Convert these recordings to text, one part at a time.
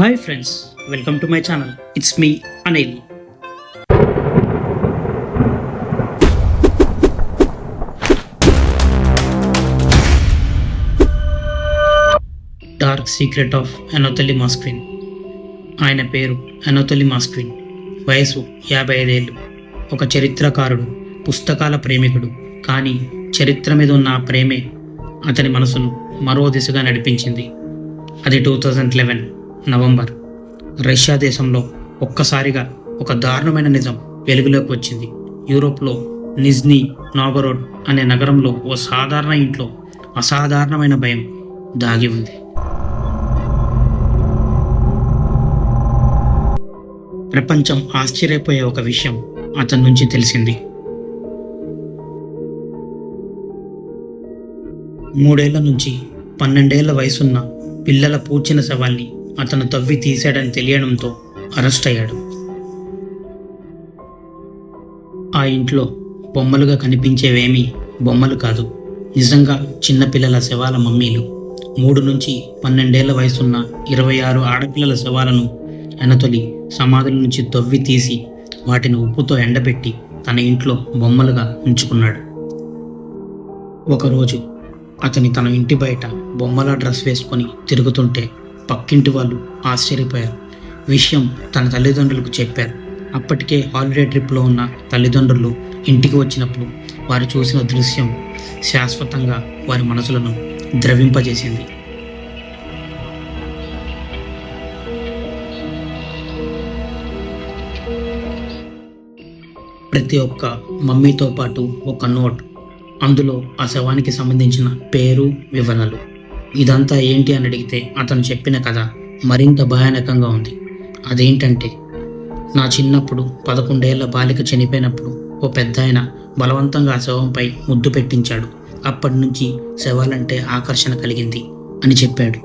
Hi friends welcome to my channel. It's me Anil dark secret of Anatoly Moskvin ఆయన పేరు అనోతలి మాస్క్విన్ వయసు యాభై ఐదేళ్ళు. ఒక చరిత్రకారుడు పుస్తకాల ప్రేమికుడు. కానీ చరిత్ర మీద ఉన్న ఆ ప్రేమే అతని మనసును మరో దిశగా నడిపించింది. అది two thousand eleven November. Russia దేశంలో ఒక్కసారిగా ఒక దారుణమైన నిజం వెలుగులోకి వచ్చింది. యూరోప్లో నిజ్నీ నాగరోడ్ అనే నగరంలో ఓ సాధారణ ఇంట్లో అసాధారణమైన భయం దాగి ఉంది. ప్రపంచం ఆశ్చర్యపోయే ఒక విషయం అతని నుంచి తెలిసింది. మూడేళ్ళ నుంచి పన్నెండేళ్ళ వయసున్న పిల్లల పూడ్చిన శవాల్ని అతను తవ్వి తీశాడని తెలియడంతో అరెస్ట్ అయ్యాడు. ఆ ఇంట్లో బొమ్మలుగా కనిపించేవేమీ బొమ్మలు కాదు. నిజంగా చిన్నపిల్లల శవాల మమ్మీలు. మూడు నుంచి పన్నెండేళ్ళ వయసున్న ఇరవై ఆరు ఆడపిల్లల శవాలను ఎనతొలి సమాధుల నుంచి తవ్వి తీసి వాటిని ఉప్పుతో ఎండబెట్టి తన ఇంట్లో బొమ్మలుగా ఉంచుకున్నాడు. ఒకరోజు అతని తన ఇంటి బయట బొమ్మల డ్రెస్ వేసుకొని తిరుగుతుంటే పక్కింటి వాళ్ళు ఆశ్చర్యపోయారు. విషయం తన తల్లిదండ్రులకు చెప్పారు. అప్పటికే హాలిడే ట్రిప్లో ఉన్న తల్లిదండ్రులు ఇంటికి వచ్చినప్పుడు వారు చూసిన దృశ్యం శాశ్వతంగా వారి మనసులను ద్రవింపజేసింది. ప్రతి ఒక్క మమ్మీతో పాటు ఒక నోట్. అందులో ఆ శవానికి సంబంధించిన పేరు వివరాలు ఇదంతా ఏంటి అని అడిగితే అతను చెప్పిన కథ మరింత భయానకంగా ఉంది. అదేంటంటే నా చిన్నప్పుడు పదకొండేళ్ళ బాలిక చనిపోయినప్పుడు ఓ పెద్ద ఆయన బలవంతంగా ఆ శవంపై ముద్దు పెట్టించాడు. అప్పటి నుంచి శవాలంటే ఆకర్షణ కలిగింది అని చెప్పాడు.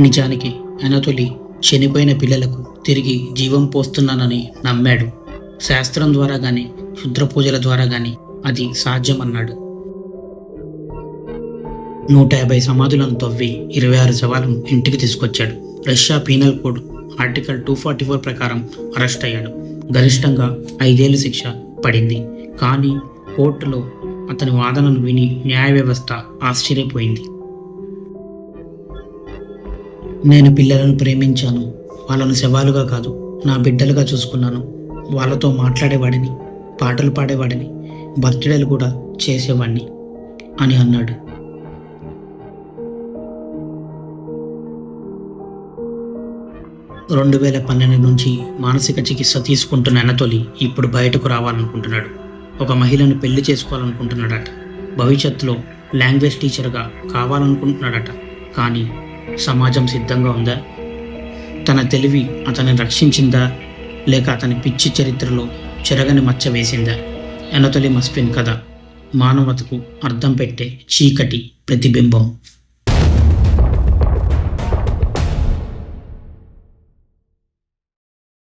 నిజానికి అనతొలి చనిపోయిన పిల్లలకు తిరిగి జీవం పోస్తున్నానని నమ్మాడు. శాస్త్రం ద్వారా కానీ క్షుద్ర పూజల ద్వారా కానీ అది సాధ్యమన్నాడు. నూట యాభై సమాధులను తవ్వి ఇరవై ఆరు శవాలను ఇంటికి తీసుకొచ్చాడు. Russia penal code article two forty four ప్రకారం అరెస్ట్ అయ్యాడు. గరిష్టంగా ఐదేళ్ళ శిక్ష పడింది. కానీ కోర్టులో అతని వాదనను విని న్యాయ వ్యవస్థ ఆశ్చర్యపోయింది. నేను పిల్లలను ప్రేమించాను. వాళ్ళను శవాలుగా కాదు నా బిడ్డలుగా చూసుకున్నాను. వాళ్ళతో మాట్లాడేవాడిని పాటలు పాడేవాడిని బర్త్డేలు కూడా చేసేవాడిని అని అన్నాడు. రెండు వేల పన్నెండు నుంచి మానసిక చికిత్స తీసుకుంటున్న అనతోలి ఇప్పుడు బయటకు రావాలనుకుంటున్నాడు. ఒక మహిళను పెళ్ళి చేసుకోవాలనుకుంటున్నాడట. భవిష్యత్తులో లాంగ్వేజ్ టీచర్గా కావాలనుకుంటున్నాడట. కానీ సమాజం సిద్ధంగా ఉందా? తన తెలివి అతన్ని రక్షించిందా? లేక అతని పిచ్చి చరిత్రలో చెరగని మచ్చ వేసిందా? ఎనతొలి మస్పిన్ కథ. మానవతకు అర్థం పెట్టే చీకటి ప్రతిబింబం.